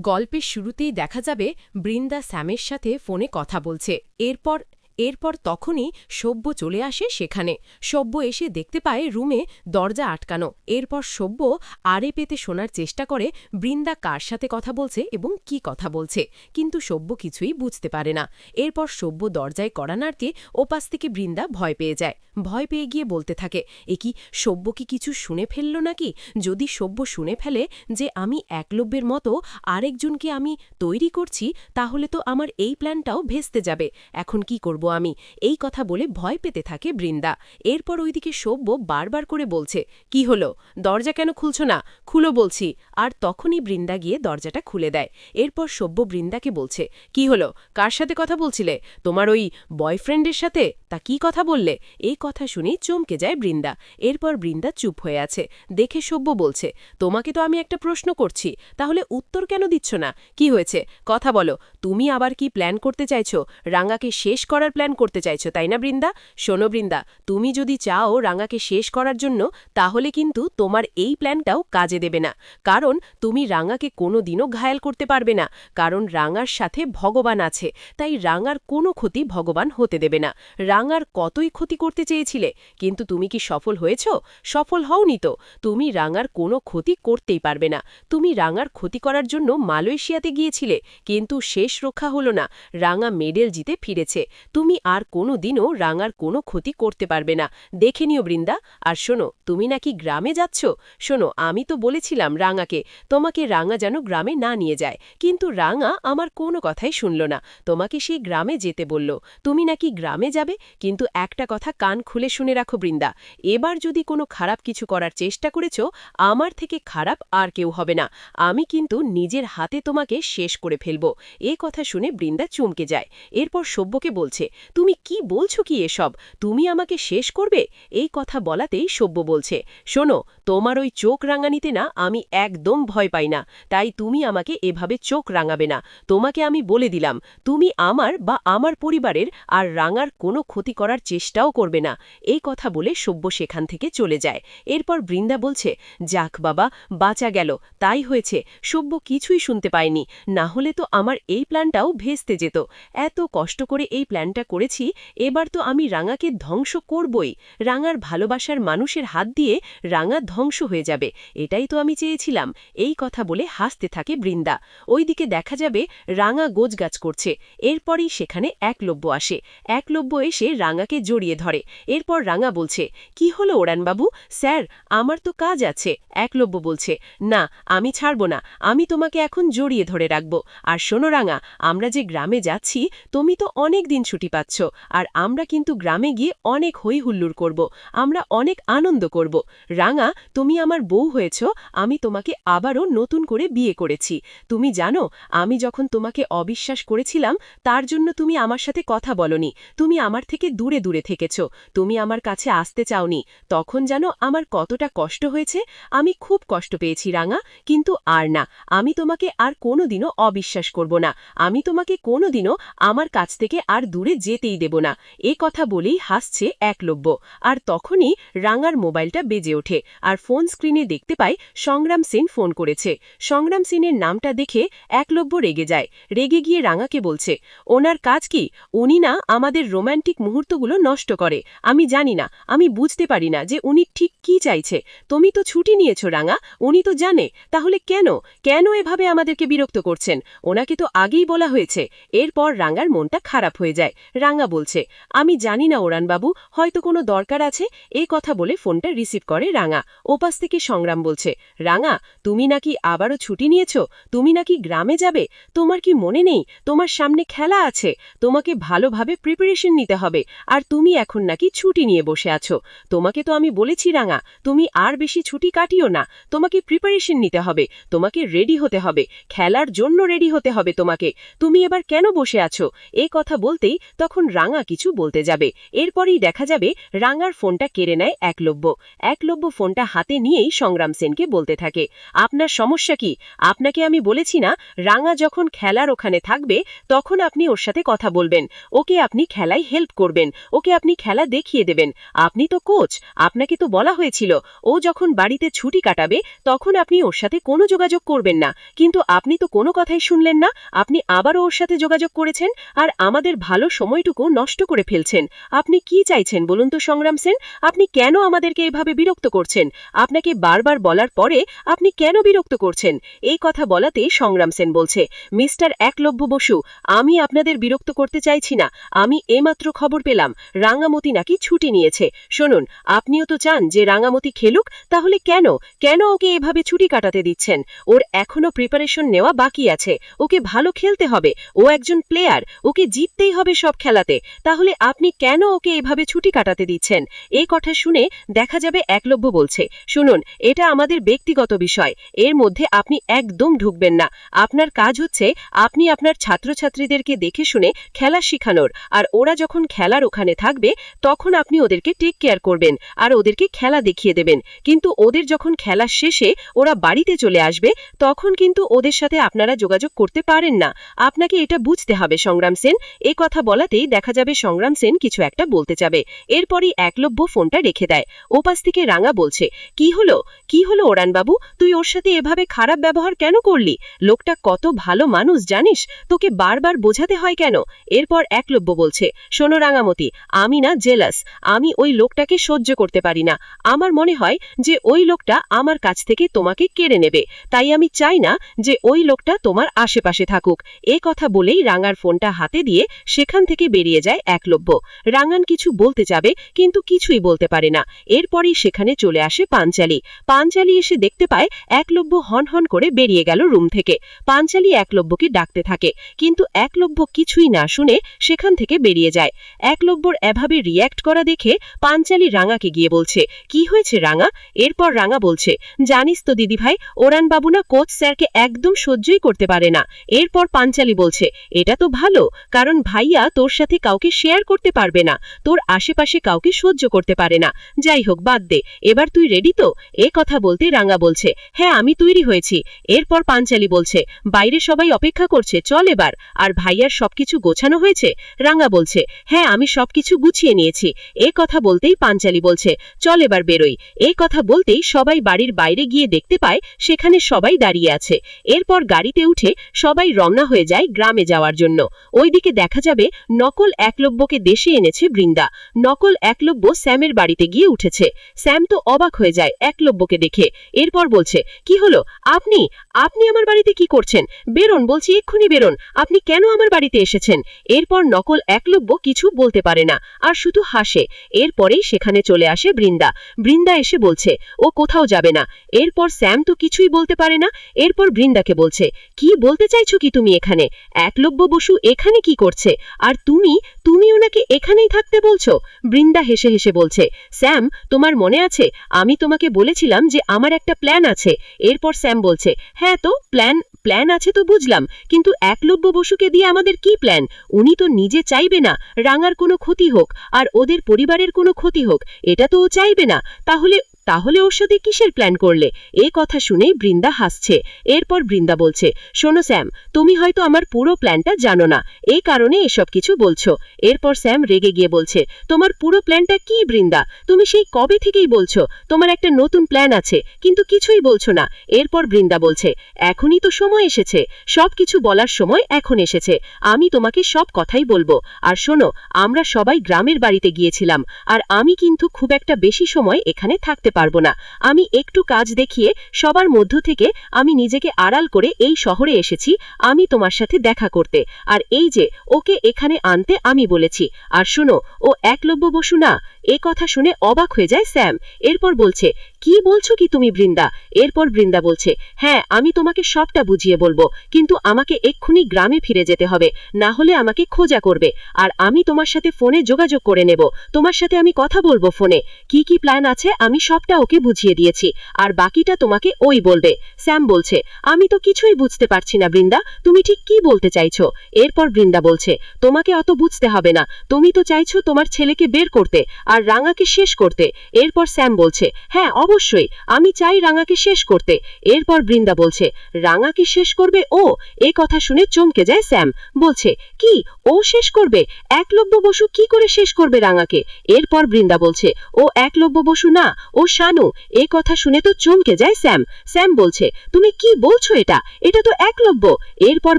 গল্পের শুরুতেই দেখা যাবে বৃন্দা স্যামের সাথে ফোনে কথা বলছে। এরপর এরপর তখনই সভ্য চলে আসে সেখানে। সভ্য এসে দেখতে পায় রুমে দরজা আটকানো। এরপর সভ্য আরে পেতে শোনার চেষ্টা করে, বৃন্দা কার সাথে কথা বলছে এবং কি কথা বলছে? কিন্তু সভ্য কিছুই বুঝতে পারে না। এরপর সভ্য দরজায় কড়া নাড়তে ওপাশ থেকে বৃন্দা ভয় পেয়ে যায়। ভয় পেয়ে গিয়ে বলতে থাকে, এ কি, সব্য কি কিছু শুনে ফেলল নাকি? যদি সভ্য শুনে ফেলে যে আমি একলব্যের মতো আরেকজনকে আমি তৈরি করছি, তাহলে তো আমার এই প্ল্যানটাও ভেস্তে যাবে। এখন কি করব? আমি। এই কথা বলে ভয় পেতে থাকে বৃন্দা। এরপর ওইদিকে সব্য বারবার করে বলছে, কি হলো? দরজা কেন খুলছ না? খুলো বলছি। আর তখনই বৃন্দা গিয়ে দরজাটা খুলে দেয়। এরপর সব্য বৃন্দাকে বলছে, কি হলো? কার সাথে কথা বলছিলে? তোমার ওই বয়ফ্রেন্ডের সাথে? তা কি কথা বললে? এই কথা শুনেই চমকে যায় বৃন্দা। এরপর বৃন্দা চুপ হয়ে আছে। দেখে সব্য বলছে, তোমাকে তো আমি একটা প্রশ্ন করছি। তাহলে উত্তর কেন দিচ্ছ না? কি হয়েছে? কথা বলো। তুমি আবার কি প্ল্যান করতে চাইছো? রাঙ্গাকে শেষ করার প্ল্যান করতে চাইছো, তাই না বৃন্দা? শোনো বৃন্দা, তুমি যদি চাও রাঙ্গাকে শেষ করার জন্য, তাহলে কিন্তু তোমার এই প্ল্যানটাও কাজে দেবে না। কারণ তুমি রাঙ্গাকে কোনো দিনও ঘায়াল করতে পারবে না। কারণ রাঙ্গার সাথে ভগবান আছে, তাই রাঙ্গার কোনো ক্ষতি ভগবান হতে দেবে না। রাঙ্গার কতই ক্ষতি করতে চেয়েছিলে, কিন্তু তুমি কি সফল হয়েছ? সফল হওনি তো। তুমি রাঙ্গার কোনো ক্ষতি করতেই পারবে না। তুমি রাঙ্গার ক্ষতি করার জন্য মালয়েশিয়াতে গিয়েছিলে, কিন্তু শেষ রক্ষা হলো না। রাঙা মেডেল জিতে ফিরেছে। তুমি আর কোনো দিনও রাঙ্গার কোনো ক্ষতি করতে পারবে না। দেখে নিও বৃন্দা। আর শোনো, তুমি নাকি গ্রামে যাচ্ছ? শোনো, আমি তো বলেছিলাম রাঙাকে, তোমাকে রাঙা যেন গ্রামে না নিয়ে যায়। কিন্তু রাঙা আমার কোনো কথাই শুনল না। তোমাকে সেই গ্রামে যেতে বলল। তুমি নাকি গ্রামে যাবে? কিন্তু একটা কথা কান খুলে শুনে রাখো বৃন্দা। এবার যদি কোনো খারাপ কিছু করার চেষ্টা করেছ, আমার থেকে খারাপ আর কেউ হবে না। আমি কিন্তু নিজের হাতে তোমাকে শেষ করে ফেলব। এ কথা শুনে বৃন্দা চমকে যায়। এরপর সভ্যকে বলছে তুমি কি বলছো কি এসব? তুমি আমাকে শেষ করবে? এই কথা বলাতেই সব্য বলছে। শোনো, তোমার ওই চোখ রাঙানিতে না আমি একদম ভয় পাই না। তাই তুমি আমাকে এভাবে চোখ রাঙাবে না। তোমাকে আমি বলে দিলাম, তুমি আমার বা আমার পরিবারের আর রাঙার কোনো ক্ষতি করার চেষ্টাও করবে না। এই কথা বলে সব্য সেখান থেকে চলে যায়। এরপর বৃন্দা বলছে, যাক বাবা, বাঁচা গেল। তাই হয়েছে। সব্য কিছুই শুনতে পায়নি। না হলে তো আমার এই প্ল্যানটাও ভেস্তে যেত। এত কষ্ট করে এই প্ল্যানটা করেছি, এবার তো আমি রাঙাকে ধ্বংস করবই। রাঙার ভালোবাসার মানুষের হাত দিয়ে রাঙা ধ্বংস হয়ে যাবে, এটাই তো আমি চেয়েছিলাম। এই কথা বলে হাসতে থাকে বৃন্দা। ওইদিকে দেখা যাবে রাঙা গোজগাছ করছে, এরপরই সেখানে একলব্য আসে। একলব্য এসে রাঙাকে জড়িয়ে ধরে। এরপর রাঙা বলছে, কি হলো ওরানবাবু স্যার, আমার তো কাজ আছে। একলব্য বলছে, না, আমি ছাড়ব না, আমি তোমাকে এখন জড়িয়ে ধরে রাখব। আর শোনো রাঙা, আমরা যে গ্রামে যাচ্ছি, তুমি তো অনেক দিন ছুটি পাচ্ছ, আর আমরা কিন্তু গ্রামে গিয়ে অনেক হই হুল্লুর করব, আমরা অনেক আনন্দ করব। রাঙা, তুমি আমার বউ হয়েছ, আমি তোমাকে আবারও নতুন করে বিয়ে করেছি। তুমি জানো, আমি যখন তোমাকে অবিশ্বাস করেছিলাম, তার জন্য তুমি আমার সাথে কথা বলনি, তুমি আমার থেকে দূরে দূরে থেকেছ, তুমি আমার কাছে আসতে চাওনি, তখন যেন আমার কতটা কষ্ট হয়েছে, আমি খুব কষ্ট পেয়েছি রাঙা, কিন্তু আর না, আমি তোমাকে আর কোনোদিনও অবিশ্বাস করব না, আমি তোমাকে কোনোদিনও আমার কাছ থেকে আর দূরে যেতেই দেব না। এ কথা বলেই হাসছে একলব্য আর তখনই রাঙার মোবাইলটা বেজে ওঠে আর ফোন স্ক্রিনে দেখতে পায় সংগ্রাম সেন ফোন করেছে। সংগ্রাম সেনের নামটা দেখে একলব্য রেগে যায়। রেগে গিয়ে রাঙাকে বলছে, ওনার কাজ কি? উনি না আমাদের রোম্যান্টিক মুহূর্তগুলো নষ্ট করে। আমি জানি না, আমি বুঝতে পারি না যে উনি ঠিক কি চাইছে। তুমি তো ছুটি নিয়েছ রাঙা, উনি তো জানে। তাহলে কেন? কেন এভাবে আমাদেরকে বিরক্ত করছেন? ওনাকে তো আগেই বলা হয়েছে। এরপর রাঙার মনটা খারাপ হয়ে যায়। রাঙা বলছে, আমি জানি না ওরানবাবু, হয়তো কোনো দরকার আছে? এই কথা বলে ফোনটা রিসিভ করে রাঙা। ওপাস থেকে সংগ্রাম বলছে, রাঙা, তুমি নাকি আবারও ছুটি নিয়েছ? তুমি নাকি গ্রামে যাবে? তোমার কি মনে নেই? তোমার সামনে খেলা আছে। তোমাকে ভালোভাবে প্রিপারেশন নিতে হবে। আর তুমি এখন নাকি ছুটি নিয়ে বসে আছো। তোমাকে তো আমি বলেছি রাঙা, তুমি আর বেশি ছুটি কাটিও না। তোমাকে প্রিপারেশন নিতে হবে। তোমাকে রেডি হতে হবে। খেলার জন্য রেডি হতে হবে তোমাকে। তুমি এবার কেন বসে আছো? এ কথা বলতেই তখন রাঙা কিছু বলতে যাবে। এরপরই দেখা যাবে রাঙার ফোনটা কেড়ে নেয় একলব্য। একলব্য ফোনটা হাতে নিয়েই সংগ্রাম সেনকে বলতে থাকে, আপনার সমস্যা কি? আপনাকে আমি বলেছি না, রাঙা যখন খেলার ওখানে থাকবে, তখন আপনি ওর সাথে কথা বলবেন। ওকে আপনি খেলায় হেল্প করবেন। ওকে আপনি খেলা দেখিয়ে দেবেন। আপনি তো কোচ, আপনাকে তো বলা হয়েছিল। ও যখন বাড়িতে ছুটি কাটাবে, তখন আপনি ওর সাথে কোনো যোগাযোগ করবেন না। কিন্তু আপনি তো কোনো কথাই শুনলেন না। আপনি আবারও ওর সাথে যোগাযোগ করেছেন, আর আমাদের ভালো সময়টুকু নষ্ট করে ফেলছেন। আপনি কি চাইছেন বলুন তো, সংগ্রাম সেন? আপনি কেন আমাদেরকে এভাবে বিরক্ত করছেন? আপনাকে বারবার বলার পরে আপনি কেন বিরক্ত করছেন? এই কথা বলাতে সংগ্রাম সেন বলছে, মিস্টার একলব্য বসু, আমি আপনাদের বিরক্ত করতে চাইছি না। আমি এমাত্র খবর পেলাম, রাঙামতি নাকি ছুটি নিয়েছে। শুনুন, আপনিও তো চান যে রাঙামতি খেলুক, তাহলে কেন? কেন ওকে এভাবে ছুটি কাটাতে দিচ্ছেন? ওর এখনও প্রিপারেশন নেওয়া বাকি আছে। ওকে ভালো খেলতে হবে। ও একজন প্লেয়ার ওকে জিততেই হবে সব খেলাতে। তাহলে আপনি কেন ওকে এভাবে ছুটি কাটাতে দিচ্ছেন? এই কথা শুনে দেখা যাবে একলভ্য বলছে, শুনুন, এটা আমাদের ব্যক্তিগত বিষয়। এর মধ্যে আপনি একদম ঢুকবেন না। আপনার কাজ হচ্ছে আপনি আপনার ছাত্রছাত্রীদেরকে দেখে শুনে খেলা শিখানোর। আর ওরা যখন খেলার ওখানে থাকবে, তখন আপনি ওদেরকে টেক কেয়ার করবেন আর ওদেরকে খেলা দেখিয়ে দেবেন। কিন্তু ওদের যখন খেলা শেষে ওরা বাড়িতে চলে আসবে, তখন কিন্তু ওদের সাথে আপনারা যোগাযোগ করতে পারেন না। আপনাকে এটা বুঝতে হবে, সংগ্রাম সেন। এ কথা বলাতেই দেখা যাবে সংগ্রাম সেন কিছু একটা বলতে যাবে। এরপরই একলব্য ফোনটা রেখে দেয়। ওপাশ থেকে রাঙা বলছে, কি হলো? কি হলো ওরানবাবু? তুই ওর সাথে এভাবে খারাপ ব্যবহার কেন করলি? লোকটা কত ভালো মানুষ, জানিস? তোকে বারবার বোঝাতে হয় কেন? এরপর একলব্য বলছে, শোনো রাঙামতি, আমি না জেলাস। আমি ওই লোকটাকে সহ্য করতে পারি না। আমার মনে হয় যে ওই লোকটা আমার কাছ থেকে তোমাকে কেড়ে নেবে। তাই আমি চাই না যে ওই লোকটা তোমার আশেপাশে থাকুক। এ কথা বলেই রাঙার ফোনটা হাতে দিয়ে সেখান থেকে বেরিয়ে যায় একলব্য। রাঙান কিছু বলতে যাবে, কিন্তু কিছুই বলতে পারে না। এরপরই সেখানে চলে আসে পাঞ্চালি। পাঞ্চালি এসে দেখতে পায় একলব্য হন হন করে বেরিয়ে গেল রুম থেকে। পাঞ্চালি একলব্যকে ডাকতে থাকে, কিন্তু একলব্য কিছুই না শুনে সেখান থেকে বেরিয়ে যায়। একলব্যর এভাবে রিয়্যাক্ট করা দেখে পাঞ্চালি রাঙাকে গিয়ে বলছে, কি হয়েছে রাঙা? এরপর রাঙা বলছে, জানিস তো দিদিভাই, ওরানবাবু না কোচ স্যারকে একদম সহ্যই করতে পারে না। এরপর পাঞ্চালি বলছে, এটা তো ভালো, কারণ ভাইয়া তোর সাথে কাউকে শেয়ার করতে পারবে না, তোর আশেপাশে কাউকে সহ্য করতে পারে না। যাই হোক, বাদ দে, এবার তুই রেডি তো? এ কথা বলতে রাঙা বলছে হ্যাঁ আমি তৈরি হয়েছি। এরপর পাঞ্চালি বলছে, বাইরে সবাই অপেক্ষা করছে, চল এবার। আর ভাইয়ার সবকিছু গোছানো হয়েছে? রাঙা বলছে হ্যাঁ আমি সবকিছু গুছিয়ে নিয়েছি। এ কথা বলতেই পাঞ্চালি বলছে, চল এবার বেরোই। এই কথা বলতেই সবাই বাড়ির বাইরে গিয়ে দেখতে পায়, সেখানে সবাই দাঁড়িয়ে আছে। এরপর গাড়িতে উঠে সবাই রওনা হয়ে যায় গ্রামে যাওয়ার জন্য। ওইদিকে দেখা যাবে নকল একলব্যকে দেশে এনেছে বৃন্দা। নকল একলব্য স্যামের বাড়িতে গিয়ে উঠেছে। স্যাম তো অবাক হয়ে যায় একলব্যকে দেখে। এরপর বলছে, কি হলো? আপনি? আপনি আমার বাড়িতে কি করছেন? বেরোন, বলছি এক্ষুনি বেরোন। আপনি কেন আমার বাড়িতে এসেছেন? এরপর নকল একলব্য কিছু বলতে পারে না, আর শুধু হাসে। এরপরেই সেখানে চলে আসে বৃন্দা। বৃন্দা এসে বলছে, ও কোথাও যাবে না। এরপর স্যাম তো কিছুই বলতে পারে না। এরপর বৃন্দাকে বলছে, কি বলতে চাইছো কি তুমি এখানে? একলব্য বসু এখানে কি করছে? আর তুমি তুমি ওনাকে এখানেই থাকতে বলছো? বৃন্দা হেসে হেসে বলছে, স্যাম, তোমার মনে আছে? আমি তোমাকে বলেছিলাম যে আমার একটা প্ল্যান আছে। এরপর স্যাম বলছে হ্যাঁ তো, প্ল্যান প্ল্যান আছে তো বুঝলাম, কিন্তু একলব্য বসুকে দিয়ে আমাদের কি প্ল্যান? উনি তো নিজে চাইবে না, রাঙার কোনো ক্ষতি হোক, আর ওদের পরিবারের কোনো ক্ষতি হোক, এটা তো ও চাইবে না। তাহলে তাহলে ওর সাথে কিসের প্ল্যান করলে? এ কথা শুনেই বৃন্দা হাসছে। এরপর বৃন্দা বলছে, শোনো স্যাম, তুমি হয়তো আমার পুরো প্ল্যানটা জানো না। এই কারণে এসব কিছু বলছো। এরপর স্যাম রেগে গিয়ে বলছে, তোমার পুরো প্ল্যানটা কি বৃন্দা? তুমি সেই কবে থেকেই বলছো? তোমার একটা নতুন প্ল্যান আছে, কিন্তু কিছুই বলছো না। এরপর বৃন্দা বলছে, এখনই তো সময় এসেছে। সব কিছু বলার সময় এখন এসেছে। আমি তোমাকে সব কথাই বলব। আর শোনো, আমরা সবাই গ্রামের বাড়িতে গিয়েছিলাম। আর আমি কিন্তু খুব একটা বেশি সময় এখানে থাকতে পারব না। আমি একটু কাজ দেখিয়ে সবার মধ্য থেকে আমি নিজেকে আড়াল করে এই শহরে এসেছি, আমি তোমার সাথে দেখা করতে। আর এই যে, ওকে এখানে আনতে আমি বলেছি। আর শোনো, ও একলব্য বসু না এ কথা শুনে অবাক হয়ে যায় স্যাম। এরপর বলছে, কি বলছো কি তুমি বৃন্দা? এরপর বৃন্দা বলছে হ্যাঁ আমি তোমাকে সবটা বুঝিয়ে বলব, কিন্তু আমাকে এক্ষুনি গ্রামে ফিরে যেতে হবে, না হলে আমাকে খোঁজা করবে, আর আমি তোমার সাথে ফোনে যোগাযোগ করে নেব, তোমার সাথে আমি কথা বলব ফোনে, কি কি প্ল্যান আছে আমি সবটা ওকে বুঝিয়ে দিয়েছি, আর বাকিটা তোমাকে ওই বলবে। স্যাম বলছে, আমি তো কিছুই বুঝতে পারছি না বৃন্দা, তুমি ঠিক কি বলতে চাইছো? এরপর বৃন্দা বলছে, তোমাকে অত বুঝতে হবে না, তুমি তো চাইছো তোমার ছেলেকে বের করতে, আর রাঙাকে শেষ করতে। এরপর স্যাম বলছে হ্যাঁ অবশ্যই, আমি চাই রাঙাকে শেষ করতে। এরপর বৃন্দা বলছে রাঙাকে শেষ করবে? ও, এ কথা শুনে চমকে যায় স্যাম। বলছে, কি? ও শেষ করবে? একলব্য বসু কি করে শেষ করবে রাঙাকে? এরপর বৃন্দা বলছে, ও একলব্য বসু না, ও শানু। এ কথা শুনে তো চমকে যায় স্যাম। স্যাম বলছে, তুমি কি বলছো এটা? এটা তো একলব্য। এরপর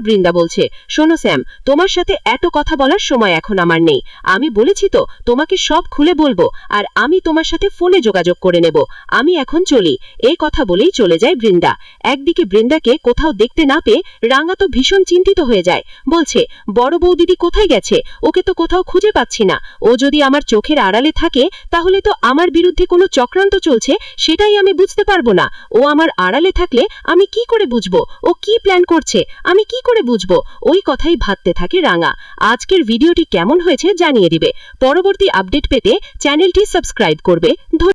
বৃন্দা বলছে, শোনো স্যাম, তোমার সাথে এত কথা বলার সময় এখন আমার নেই। আমি বলেছি তো, তোমাকে সব খুলে বলব, আর আমি তোমার সাথে ফোনে যোগাযোগ করে নেব। আমি এখন চলি। এই কথা বলেই চলে যায় বৃন্দা। একদিকে বৃন্দাকে কোথাও দেখতে না পেয়ে রাঙা তো ভীষণ চিন্তিত হয়ে যায়। বলছে, বড় বৌদিদি কোথায় গেছে? ওকে তো কোথাও খুঁজে পাচ্ছি না। ও যদি আমার চোখের আড়ালে থাকে, তাহলে তো আমার বিরুদ্ধে কোনো চক্রান্ত চলছে, সেটাই আমি বুঝতে পারব না। ও আমার আড়ালে থাকলে আমি কি করে বুঝব? ও কি প্ল্যান করছে? আমি কি করে বুঝব? ওই কথাই ভাবতে থাকে রাঙা। আজকের ভিডিওটি কেমন হয়েছে জানিয়ে দিবে। পরবর্তী আপডেট পেতে চ্যানেলটি সাবস্ক্রাইব করবে ধন্যবাদ